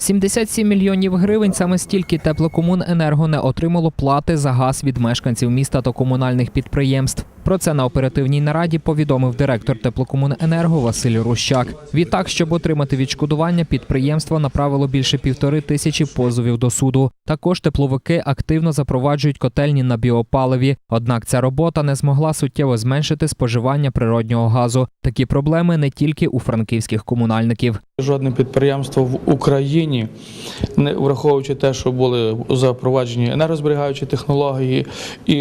77 мільйонів гривень саме стільки теплокомуненерго не отримало плати за газ від мешканців міста та комунальних підприємств. Про це на оперативній нараді повідомив директор теплокомуненерго Василь Рущак. Відтак, щоб отримати відшкодування, підприємство направило більше півтори тисячі позовів до суду. Також тепловики активно запроваджують котельні на біопаливі. Однак ця робота не змогла суттєво зменшити споживання природнього газу. Такі проблеми не тільки у франківських комунальників. Жодне підприємство в Україні, не враховуючи те, що були запроваджені енергозберігаючі технології і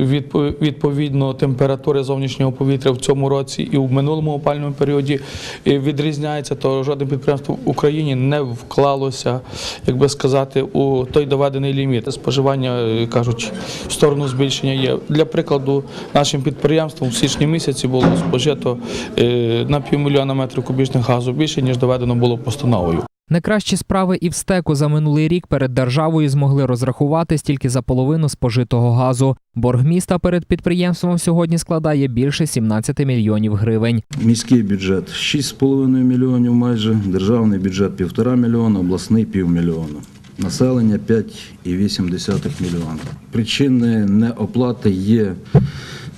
відпо- відповідно температури зовнішнього повітря в цьому році і в минулому опальному періоді відрізняється, то жодне підприємство в Україні не вклалося, як би сказати, у той доведений ліміт. Споживання е, кажуть в сторону збільшення є. Для прикладу, нашим підприємством в січні місяці було спожито е, на півмільйона метрів кубічних газу більше ніж доведено було постановою. Найкращі справи і в стеку за минулий рік перед державою змогли розрахувати стільки за половину спожитого газу. Борг міста перед підприємством сьогодні складає більше 17 мільйонів гривень. Міський бюджет 6,5 мільйонів майже, державний бюджет 1,5 мільйона, обласний півмільйона. Населення 5,8 мільйона. Причини неоплати є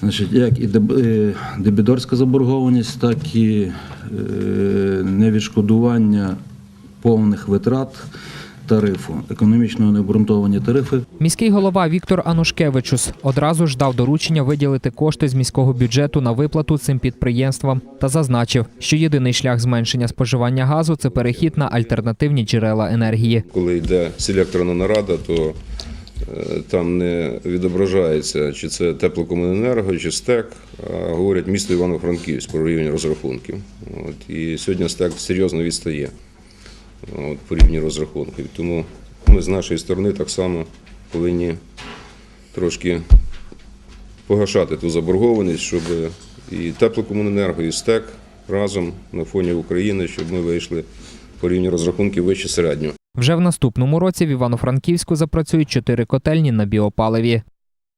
значить, як і е, заборгованість, так і е, невідшкодування повних витрат тарифу, економічно необґрунтовані тарифи Міський голова Віктор Анушкевичус одразу ж дав доручення виділити кошти з міського бюджету на виплату цим підприємствам та зазначив, що єдиний шлях зменшення споживання газу це перехід на альтернативні джерела енергії. Коли йде селекторна нарада, то е, там не відображається, чи це теплокомуненерго, чи СТЕК, а говорять місто Івано-Франківськ про рівень розрахунків. От, і сьогодні СТЕК серйозно відстає от, по рівні розрахунків. Тому ми з нашої сторони так само повинні трошки погашати ту заборгованість, щоб і теплокомуненерго, і СТЕК разом на фоні України, щоб ми вийшли по рівні розрахунків вище середнього. Вже в наступному році в Івано-Франківську запрацюють чотири котельні на біопаливі.